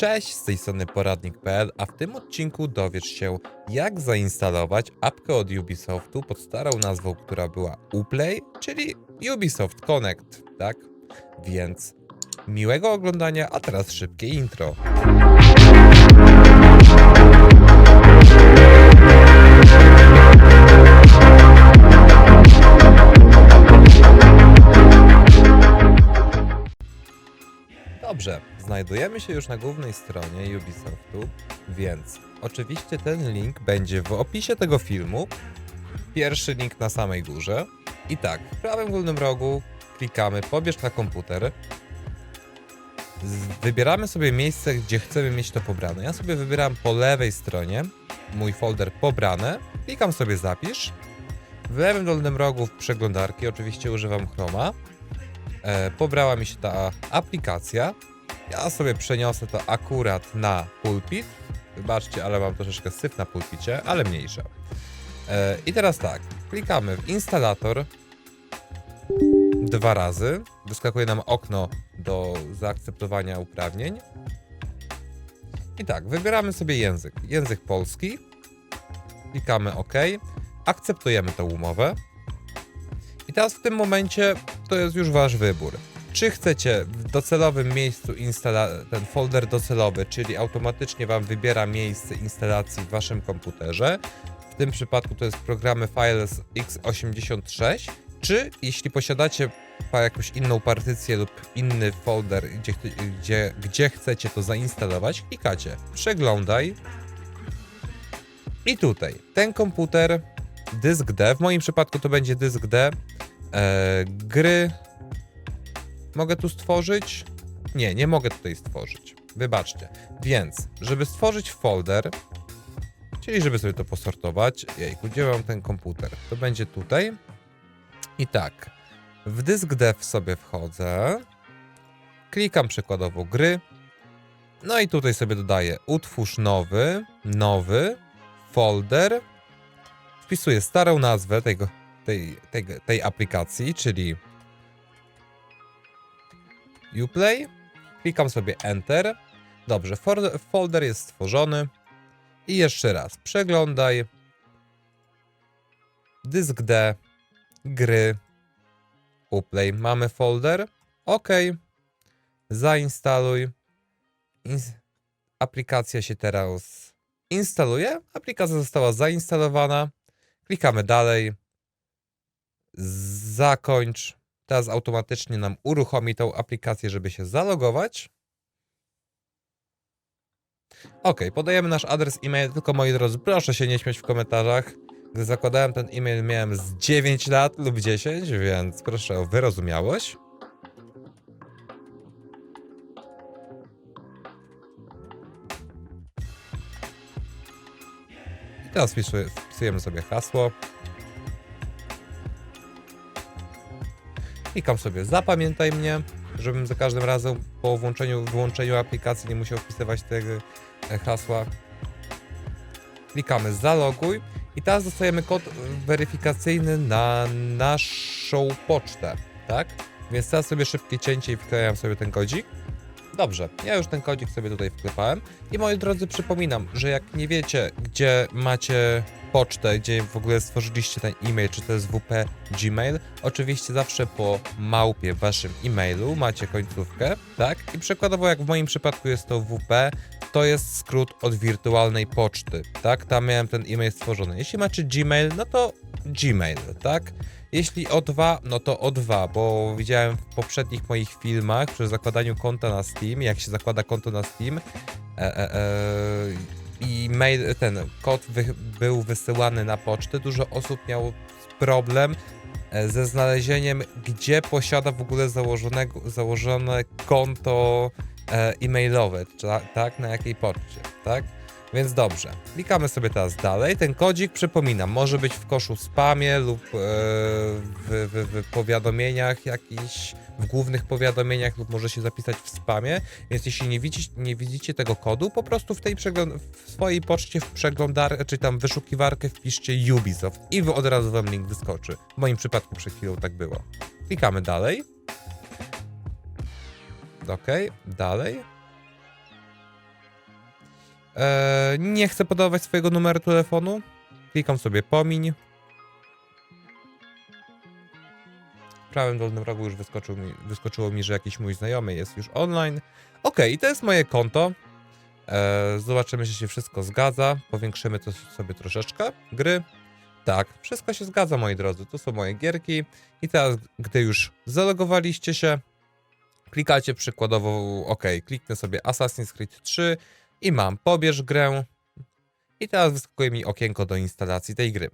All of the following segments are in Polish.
Cześć, z tej strony poradnik.pl, a w tym odcinku dowiesz się, jak zainstalować apkę od Ubisoftu pod starą nazwą, która była Uplay, czyli Ubisoft Connect, tak? Więc miłego oglądania, a teraz szybkie intro. Znajdujemy się już na głównej stronie Ubisoftu, więc oczywiście ten link będzie w opisie tego filmu. Pierwszy link na samej górze. I tak, w prawym górnym rogu klikamy pobierz na komputer. Wybieramy sobie miejsce, gdzie chcemy mieć to pobrane. Ja sobie wybieram po lewej stronie mój folder pobrane. Klikam sobie zapisz. W lewym dolnym rogu w przeglądarki oczywiście używam Chroma e, pobrała mi się ta aplikacja. Ja sobie przeniosę to akurat na pulpit. Wybaczcie, ale mam troszeczkę syf na pulpicie, ale mniejsza. E, I teraz tak, klikamy w instalator dwa razy. Wyskakuje nam okno do zaakceptowania uprawnień. I tak, wybieramy sobie język. Język polski. Klikamy OK. Akceptujemy tę umowę. I teraz w tym momencie to jest już wasz wybór. Czy chcecie w docelowym miejscu ten folder docelowy, czyli automatycznie wam wybiera miejsce instalacji w waszym komputerze. W tym przypadku to jest programy Files x86. Czy jeśli posiadacie jakąś inną partycję lub inny folder, gdzie, gdzie, gdzie chcecie to zainstalować, klikacie przeglądaj. I tutaj ten komputer, dysk D, w moim przypadku to będzie dysk D, e, gry. Mogę tu stworzyć? Nie, nie mogę tutaj stworzyć. Wybaczcie. Więc, żeby stworzyć folder, czyli żeby sobie to posortować, jejku, gdzie mam ten komputer? To będzie tutaj. I tak, w dysk dev sobie wchodzę, klikam przykładowo gry, no i tutaj sobie dodaję utwórz nowy, nowy, folder, wpisuję starą nazwę tego, tej, tej, tej aplikacji, czyli Uplay. Klikam sobie Enter. Dobrze, folder jest stworzony. I jeszcze raz, przeglądaj. Dysk D, gry, Uplay. Mamy folder. OK. Zainstaluj. Ins- aplikacja się teraz instaluje. Aplikacja została zainstalowana. Klikamy dalej. Zakończ. Teraz automatycznie nam uruchomi tą aplikację, żeby się zalogować. Ok, podajemy nasz adres e-mail, tylko moi drodzy, proszę się nie śmiać w komentarzach. Gdy zakładałem ten e-mail, miałem z 9 lat lub 10, więc proszę o wyrozumiałość. I teraz wpisujemy sobie hasło. Klikam sobie zapamiętaj mnie, żebym za każdym razem po włączeniu, wyłączeniu aplikacji nie musiał wpisywać tego e, hasła. Klikamy zaloguj i teraz dostajemy kod weryfikacyjny na naszą pocztę, tak? Więc teraz sobie szybkie cięcie i wklejam sobie ten kodzik. Dobrze, ja już ten kodzik sobie tutaj wklepałem. I moi drodzy, przypominam, że jak nie wiecie, gdzie macie pocztę, gdzie w ogóle stworzyliście ten e-mail, czy to jest WP Gmail, oczywiście zawsze po małpie waszym e-mailu macie końcówkę, tak? I przykładowo jak w moim przypadku jest to WP, to jest skrót od wirtualnej poczty, tak? Tam miałem ten e-mail stworzony. Jeśli macie Gmail, no to Gmail, tak? Jeśli O2, no to O2, bo widziałem w poprzednich moich filmach przy zakładaniu konta na Steam, jak się zakłada konto na Steam e, e, e, i mail, ten kod wy, był wysyłany na pocztę, dużo osób miało problem e, ze znalezieniem, gdzie posiada w ogóle założone konto e, e-mailowe, tak, na jakiej poczcie, tak? Więc dobrze, klikamy sobie teraz dalej. Ten kodzik, przypominam, może być w koszu spamie lub e, w, w, w powiadomieniach jakichś, w głównych powiadomieniach lub może się zapisać w spamie. Więc jeśli nie widzicie, nie widzicie tego kodu, po prostu w tej w swojej poczcie w przeglądarkę, czy tam wyszukiwarkę wpiszcie Ubisoft i od razu wam link wyskoczy. W moim przypadku przed chwilą tak było. Klikamy dalej. Ok, dalej. E, nie chcę podawać swojego numeru telefonu. Klikam sobie pomiń. W prawym dolnym rogu już wyskoczył mi, wyskoczyło mi, że jakiś mój znajomy jest już online. Ok, i to jest moje konto. E, zobaczymy, czy się wszystko zgadza. Powiększymy to sobie troszeczkę. Gry. Tak, wszystko się zgadza, moi drodzy. Tu są moje gierki. I teraz, gdy już zalogowaliście się, klikacie przykładowo OK. Kliknę sobie Assassin's Creed 3 i mam pobierz grę. I teraz wyskakuje mi okienko do instalacji tej gry.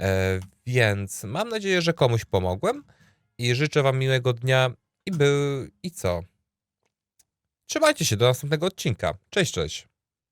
E, więc mam nadzieję, że komuś pomogłem i życzę wam miłego dnia i był i co? Trzymajcie się do następnego odcinka. Cześć, cześć.